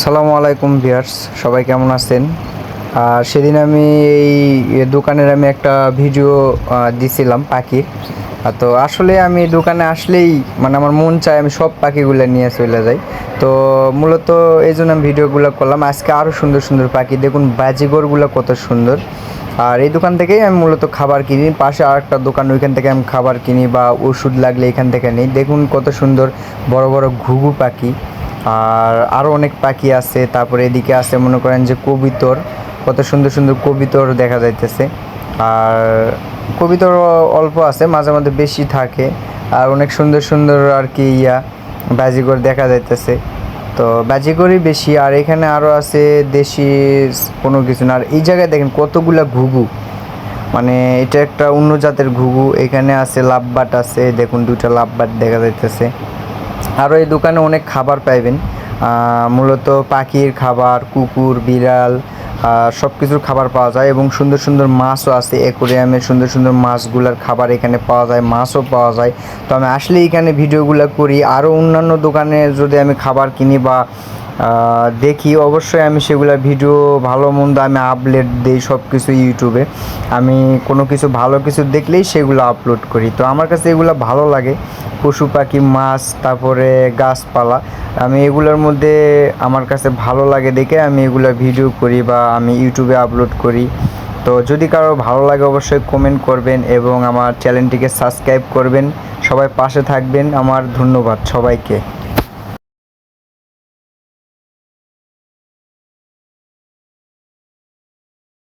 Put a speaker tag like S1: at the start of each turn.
S1: সালামু আলাইকুম ভিউয়ার্স, সবাই কেমন আছেন? আর সেদিন আমি এই দোকানের আমি একটা ভিডিও দিছিলাম পাখির তো আসলে আমি দোকানে আসলেই মানে আমার মন চায় আমি সব পাখিগুলো নিয়ে চলে যাই। তো মূলত এই জন্য আমি ভিডিওগুলো করলাম। আজকে আরও সুন্দর সুন্দর পাখি। দেখুন, বাজিগরগুলো কত সুন্দর। আর এই দোকান থেকেই আমি মূলত খাবার কিনি। পাশে আর একটা দোকান, ওইখান থেকে আমি খাবার কিনি বা ওষুধ লাগলে এখান থেকে নিই। দেখুন কত সুন্দর বড় বড় ঘুঘু পাখি। আর আরও অনেক পাখি আছে, তারপরে এদিকে আছে মনে করেন যে কবিতর, কত সুন্দর সুন্দর কবিতর দেখা যাইতেছে। আর কবিতর অল্প আছে, মাঝে মাঝে বেশি থাকে, আর অনেক সুন্দর সুন্দর আর কি ইয়া, বাজিগর দেখা যাইতেছে। তো বাজিগরই বেশি, আর এখানে আরও আছে দেশি কোনো কিছু না। আর এই জায়গায় দেখেন কতগুলা ঘুঘু। মানে এটা একটা অন্য জাতের ঘুঘু, এখানে আছে লাভবাট আছে, দেখুন দুটা লাভবাট দেখা যাইতেছে। আরও এই দোকানে অনেক খাবার পাইবেন। মূলত পাখির খাবার, কুকুর, বিড়াল সব কিছুর খাবার পাওয়া যায় এবং সুন্দর সুন্দর মাছও আছে অ্যাকোরিয়ামের সুন্দর সুন্দর মাছগুলোর খাবার এখানে পাওয়া যায়, মাছও পাওয়া যায়। তো আমি আসলে এখানে ভিডিওগুলো করি। আরও অন্যান্য দোকানে যদি আমি খাবার কিনি বা দেখি, অবশ্যই আমি সেগুলো ভিডিও ভালো মন্দ আমি আপলোড দিই সব কিছু ইউটিউবে। আমি কোনো কিছু ভালো কিছু দেখলেই সেগুলো আপলোড করি। তো আমার কাছে এগুলো ভালো লাগে। পশু পাখি, মাছ, তারপরে গাছপালা। আমি এগুলোর মধ্যে আমার কাছে ভালো লাগে দেখে আমি এগুলো ভিডিও করি বা আমি ইউটিউবে আপলোড করি। তো যদি কারও ভালো লাগে অবশ্যই কমেন্ট করবেন এবং আমার চ্যানেলটিকে সাবস্ক্রাইব করবেন। সবাই পাশে থাকবেন। আমার ধন্যবাদ সবাইকে।